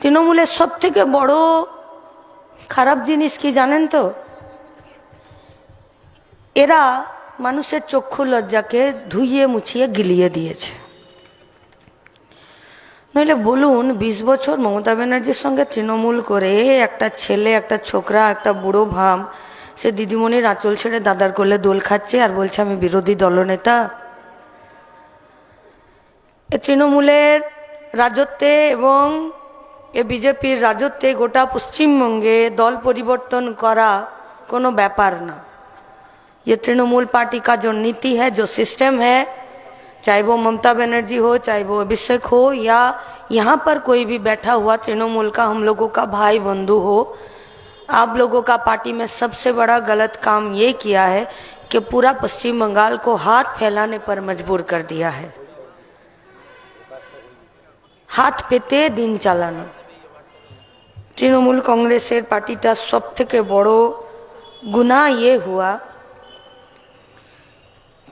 তৃণমূলের সব থেকে বড় খারাপ জিনিস কি জানেন তো? এরা মানুষের চক্ষু লজ্জাকে ধুইয়ে, মুছিয়ে, গিলিয়ে দিয়েছে। নইলে বলুন, বিশ বছর মমতা ব্যানার্জির সঙ্গে তৃণমূল করে একটা ছেলে, একটা ছোকরা, একটা বুড়ো ভাম, সে দিদিমণির আঁচল ছেড়ে দাদার করলে দোল খাচ্ছে আর বলছে, আমি বিরোধী দলনেতা। এ তৃণমূলের রাজত্বে এবং এ বিজেপির রাজত্বে গোটা পশ্চিমবঙ্গে দল পরিবর্তন করা কোনো ব্যাপার না ये तृणमूल पार्टी का जो नीति है जो सिस्टम है चाहे वो ममता बनर्जी हो चाहे वो अभिषेक हो या यहाँ पर कोई भी बैठा हुआ तृणमूल का हम लोगों का भाई बंधु हो आप लोगों का पार्टी में सबसे बड़ा गलत काम ये किया है कि पूरा पश्चिम बंगाल को हाथ फैलाने पर मजबूर कर दिया है হাত পেতে দিন চালানো তৃণমূল কংগ্রেসের পার্টিটা সব থেকে বড় गुनाह ये हुआ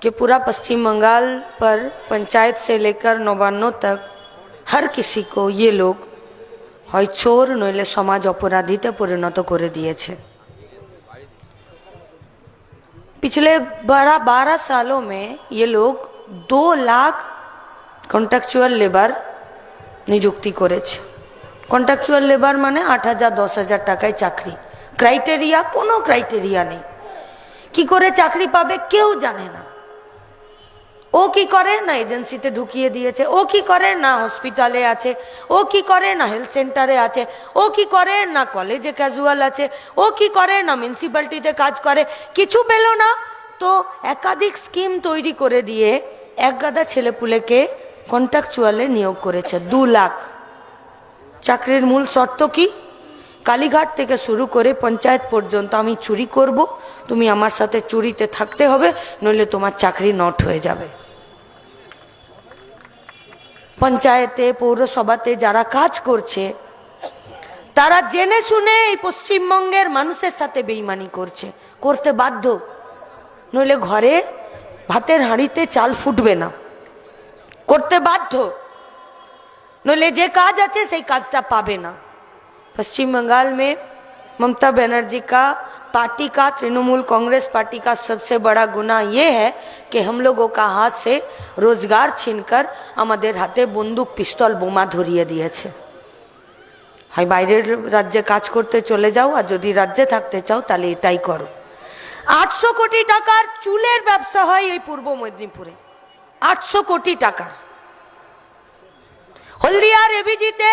कि पूरा पश्चिम बंगाल पर पंचायत से लेकर नवान्नों तक हर किसी को ये लोग হয় চোর নইলে সমাজ অপরাধীতে পরিণত করে দিয়েছে पिछले बारह बारह सालों में ये लोग दो लाख কন্ট্রাকচুয়াল লেবার নিযুক্তি করেছে কন্ট্রাকচুয়াল লেবার মানে আট হাজার, দশ হাজার টাকায় চাকরি। ক্রাইটেরিয়া কোনো ক্রাইটেরিয়া নেই। কি করে চাকরি পাবে কেউ জানে না। ও কি করে? না এজেন্সিতে ঢুকিয়ে দিয়েছে। ও কি করে? না হসপিটালে আছে। ও কি করে? না হেলথ সেন্টারে আছে। ও কি করে? না কলেজে ক্যাজুয়াল আছে। ও কি করে? না মিউনিসিপ্যালিটিতে কাজ করে। কিছু পেল না। তো একাধিক স্কিম তৈরি করে দিয়ে এক গাদা ছেলেপুলেকে কন্ট্রাকচুয়ালে নিয়োগ করেছে। দু লাখ। চাকরির মূল শর্ত কি? কালীঘাট থেকে শুরু করে পঞ্চায়েত পর্যন্ত আমি চুরি করব, তুমি আমার সাথে চুরিতে থাকতে হবে, নইলে তোমার চাকরি নট হয়ে যাবে। পঞ্চায়েতে, পৌরসভাতে যারা কাজ করছে, তারা জেনে শুনে এই পশ্চিমবঙ্গের মানুষের সাথে বেইমানি করছে, করতে বাধ্য। নইলে ঘরে ভাতের হাঁড়িতে চাল ফুটবে না। করতে বাধ্য। নইলে যে কাজ আছে সেই কাজটা পাবে না पश्चिम बंगाल में ममता बनर्जी का पार्टी का तृणमूल कांग्रेस पार्टी का सबसे बड़ा गुना ये है कि हम लोगों का हाथ से रोजगार छीनकर আমাদের হাতে বন্দুক পিস্তল বোমা ধরিয়ে দিয়েছে হয় বাইরের রাজ্যে কাজ করতে চলে যাও আর যদি রাজ্যে থাকতে চাও তাহলে এটাই করো আটশো কোটি টাকার চুলের ব্যবসা হয় এই পূর্ব মেদিনীপুরে আটশো কোটি টাকার হলদিয়ার এবিজিতে,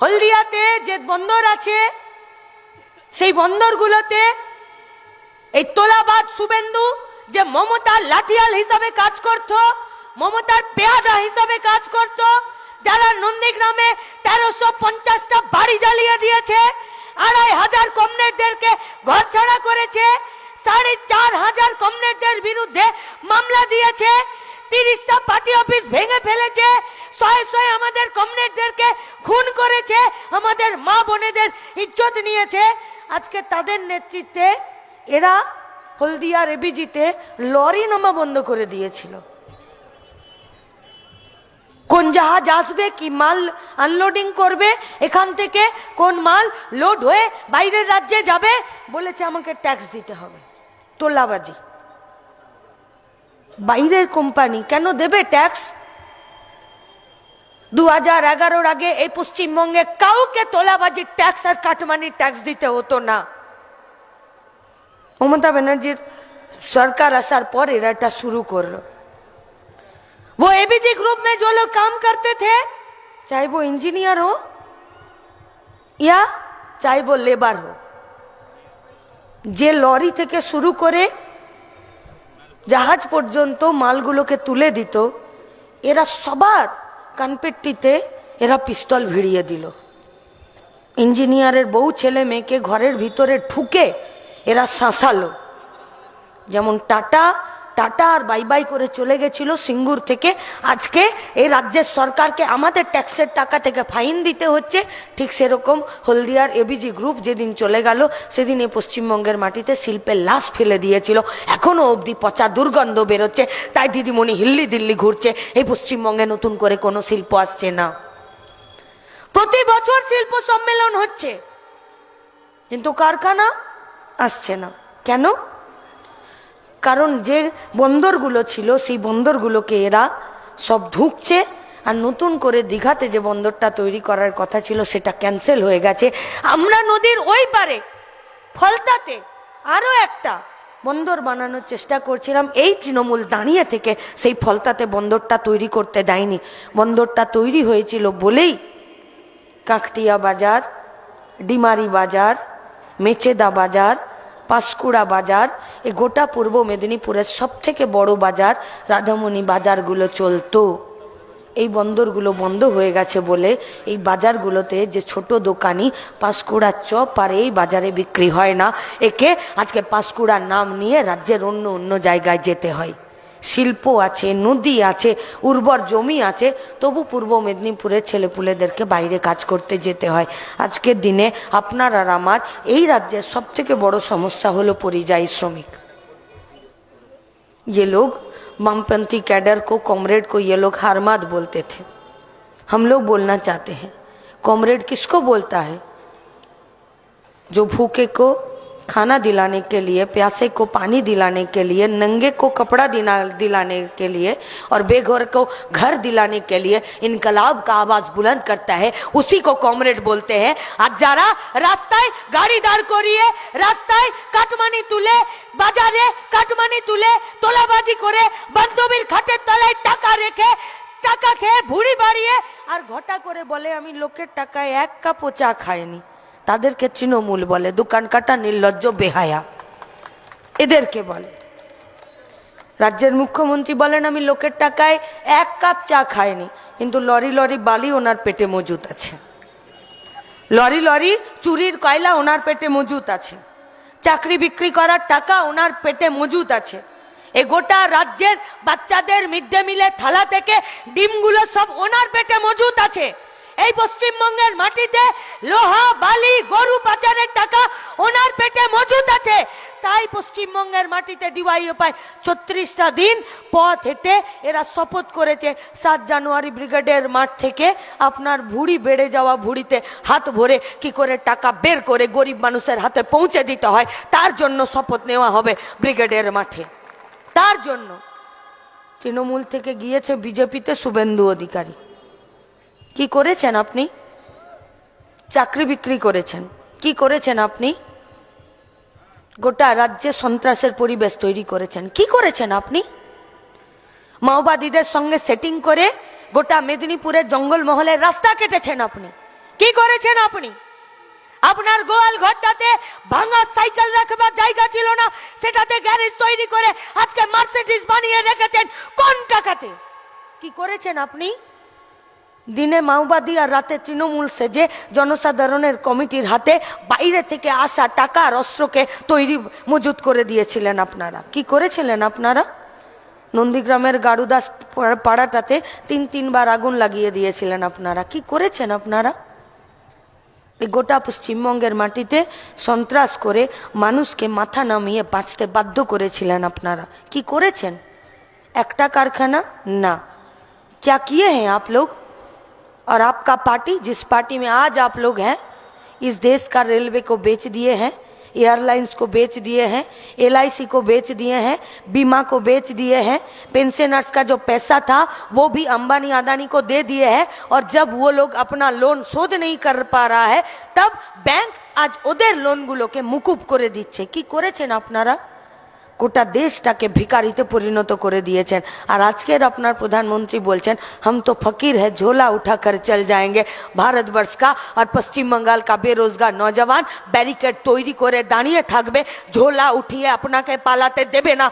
হলদিয়াতে যে বন্দর আছে, সেই বন্দরগুলোতে এই তোলাবাদ শুভেন্দু যে মমতার লাঠিয়াল হিসাবে কাজ করত, মমতার পেয়াদা হিসাবে কাজ করত, যারা নন্দীগ্রামে তেরোশো পঞ্চাশটা বাড়ি জ্বালিয়ে দিয়েছে, আড়াই হাজার কমরেডদেরকে ঘর ছাড়া করেছে, সাড়ে চার হাজার কমরেডদের বিরুদ্ধে মামলা দিয়েছে তিরিশটা পার্টি অফিস ভেঙে ফেলেছে। শয়ে শয়ে আমাদের কমরেডদেরকে খুন করেছে। আমাদের মা বোনেদের ইজ্জত নিয়েছে। আজকে তাদের নেতৃত্বে এরা হলদিয়া রেবিজিতে লরি নামা বন্ধ করে দিয়েছিল। কোন জাহাজ আসবে, কি মাল আনলোডিং করবে, এখান থেকে কোন মাল লোড হয়ে বাইরের রাজ্যে যাবে, বলেছে আমাকে ট্যাক্স দিতে হবে। তোলাবাজি। বাইরের কোম্পানি কেন দেবে ট্যাক্স দু হাজার এগারোর আগে এই পশ্চিমবঙ্গে কাউকে তোলাবাজির ট্যাক্স আর কাটমানির ট্যাক্স দিতে হতো না মমতা ব্যানার্জির সরকার আসার পর এরা এটা শুরু করলো वो एबीजी ग्रुप में जो लोग काम करते थे चाहे वो इंजीनियर हो या चाहे वो लेबर हो যে লরি থেকে শুরু করে জাহাজ পর্যন্ত মালগুলোকে তুলে দিত, এরা সবার কানপেট্টিতে এরা পিস্তল ভিড়িয়ে দিল। ইঞ্জিনিয়ারের বউ ছেলে মেয়েকে ঘরের ভিতরে ঠুকে এরা সাঁসালো যেমন টাটা টাটা আর বাই বাই করে চলে গেছিল সিঙ্গুর থেকে। আজকে এই রাজ্যের সরকারকে আমাদের ট্যাক্সের টাকা থেকে ফাইন দিতে হচ্ছে। ঠিক সেরকম হলদিয়ার এবিজি গ্রুপ যেদিন চলে গেল, সেদিন এই পশ্চিমবঙ্গের মাটিতে শিল্পের লাশ ফেলে দিয়েছিল। এখনও অবধি পচা দুর্গন্ধ বেরোচ্ছে, তাই দিদিমণি হিল্লি দিল্লি ঘুরছে। এই পশ্চিমবঙ্গে নতুন করে কোনো শিল্প আসছে না। প্রতি বছর শিল্প সম্মেলন হচ্ছে, কিন্তু কারখানা আসছে না। কেন? কারণ যে বন্দরগুলো ছিল, সেই বন্দরগুলোকে এরা সব ঢুকছে আর নতুন করে দীঘাতে যে বন্দরটা তৈরি করার কথা ছিল, সেটা ক্যান্সেল হয়ে গেছে। আমরা নদীর ওই পারে, ফলতাতে আরও একটা বন্দর বানানোর চেষ্টা করছিলাম। এই তৃণমূল দাঁড়িয়ে থেকে সেই ফলতাতে বন্দরটা তৈরি করতে দেয়নি। বন্দরটা তৈরি হয়েছিল বলেই কাকটিয়া বাজার, ডিমারি বাজার, মেচেদা বাজার পাঁশকুড়া বাজার, এ গোটা পূর্ব মেদিনীপুরের সব থেকে বড় বাজার, রাধামণি বাজারগুলো চলতো। এই বন্দরগুলো বন্ধ হয়ে গেছে বলে এই বাজারগুলোতে যে ছোট দোকানি পাঁশকুড়ার চপ আর এই বাজারে বিক্রি হয় না। একে আজকে পাঁশকুড়ার নাম নিয়ে রাজ্যের অন্য অন্য জায়গায় যেতে হয়। শিল্প আছে নদী আছে উর্বর জমি আছে তবু পূর্ব মেদিনীপুরের ছেলেপুলেদেরকে বাইরে কাজ করতে যেতে হয় আজকের দিনে আপনার আর আমার এই রাজ্যের সবথেকে বড় সমস্যা হলো পরিযায়ী শ্রমিক ये लोग वामपंथी कैडर को कॉमरेड को ये लोग हारमाद बोलते थे हम लोग बोलना चाहते हैं कॉमरेड किसको बोलता है जो भूखे को खाना दिलाने के लिए प्यासे को पानी दिलाने के लिए नंगे को कपड़ा दिला दिलाने के लिए और बेघर को घर दिलाने के लिए इनकलाब का आवाज बुलंद करता है उसी को कॉमरेड बोलते हैं আর যারা রাস্তায় গাড়ি দাঁড় করিয়ে রাস্তায় কাটমানি তুলে বাজারে কাটমানি তুলে তোলাবাজি করে বান্ধবীর খাটের তলায় টাকা রেখে টাকা খেয়ে ভুড়ি বাড়িয়ে আর ঘটা করে বলে আমি লোকের টাকায় এক কাপও চা খাইনি তাদেরকে তৃণমূল বলে, দোকান কাটা, নির্লজ্জ, বেহায়া। এদেরকে বলে। রাজ্যের মুখ্যমন্ত্রী বলেন, আমি লোকের টাকায় এক কাপ চা খাইনি, কিন্তু লরি লরি বালি ওনার পেটে মজুত আছে। লরি লরি চুরির কয়লা ওনার পেটে মজুত আছে। চাকরি বিক্রি করার টাকা ওনার পেটে মজুত আছে। এ গোটা রাজ্যের বাচ্চাদের মিড ডে মিলের থালা থেকে ডিমগুলো সব ওনার পেটে মজুত আছে। এই পশ্চিমবঙ্গের মাটিতে লোহা, বালি, গরু পাচারের টাকা ওনার পেটে মজুত আছে। তাই পশ্চিমবঙ্গের মাটিতে ডিওয়াইএফআই ছত্রিশটা দিন পথ হেঁটে এরা শপথ করেছে, সাত জানুয়ারি ব্রিগেডের মাঠ থেকে আপনার ভুড়ি বেড়ে যাওয়া ভুড়িতে হাত ভরে কি করে টাকা বের করে গরিব মানুষের হাতে পৌঁছে দিতে হয়, তার জন্য শপথ নেওয়া হবে ব্রিগেডের মাঠে। তার জন্য তৃণমূল থেকে গিয়েছে বিজেপিতে শুভেন্দু অধিকারী। কি করেছেন আপনি? চাকরি বিক্রি করেছেন। কি করেছেন আপনি? গোটা রাজ্যে সন্ত্রাসের পরিবেশ তৈরি করেছেন। কি করেছেন আপনি? মাওবাদীদের সঙ্গে সেটিং করে গোটা মেদিনীপুরের জঙ্গলমহলের রাস্তা কেটেছেন আপনি। কি করেছেন আপনি? আপনার গোয়াল ঘরটাতে ভাঙা সাইকেল রাখবার জায়গা ছিল না। সেটাতে গ্যারেজ তৈরি করে আজকে মার্সিডিজ বানিয়ে রেখেছেন কোন টাকাতে? কি করেছেন আপনি? দিনে মাওবাদী আর রাতে তৃণমূল সেজে জনসাধারণের কমিটির হাতে বাইরে থেকে আসা টাকা আর অস্ত্রকে তৈরি মজুত করে দিয়েছিলেন আপনারা কি করেছিলেন আপনারা নন্দীগ্রামের গাড়ুদাস পাড়াটাতে তিন তিনবার আগুন লাগিয়ে দিয়েছিলেন আপনারা কি করেছেন আপনারা এই গোটা পশ্চিমবঙ্গের মাটিতে সন্ত্রাস করে মানুষকে মাথা নামিয়ে বাঁচতে বাধ্য করেছিলেন আপনারা কি করেছেন একটা কারখানা না क्या किए हैं आप लोग और आपका पार्टी जिस पार्टी में आज आप लोग हैं इस देश का रेलवे को बेच दिए हैं एयरलाइंस को बेच दिए हैं एलआईसी को बेच दिए हैं बीमा को बेच दिए हैं पेंशनर्स का जो पैसा था वो भी अंबानी अदानी को दे दिए हैं और जब वो लोग अपना लोन शोध नहीं कर पा रहा है तब बैंक আজ ওদের লোনগুলোকে মুকুব করে দিচ্ছে কি করেছেন আপনারা গোটা দেশটাকে ভিকারিতে পরিণত করে দিয়েছেন। আর আজকের আপনার প্রধানমন্ত্রী বলছেন হাম তো ফকির হ্যাঁ ঝোলা উঠা কর চল যায়গে ভারতবর্ষ কা আর পশ্চিম বঙ্গাল কা বেরোজগার নজওয়ান ব্যারিকেড তৈরি করে দাঁড়িয়ে থাকবে ঝোলা উঠিয়ে আপনাকে পালাতে দেবে না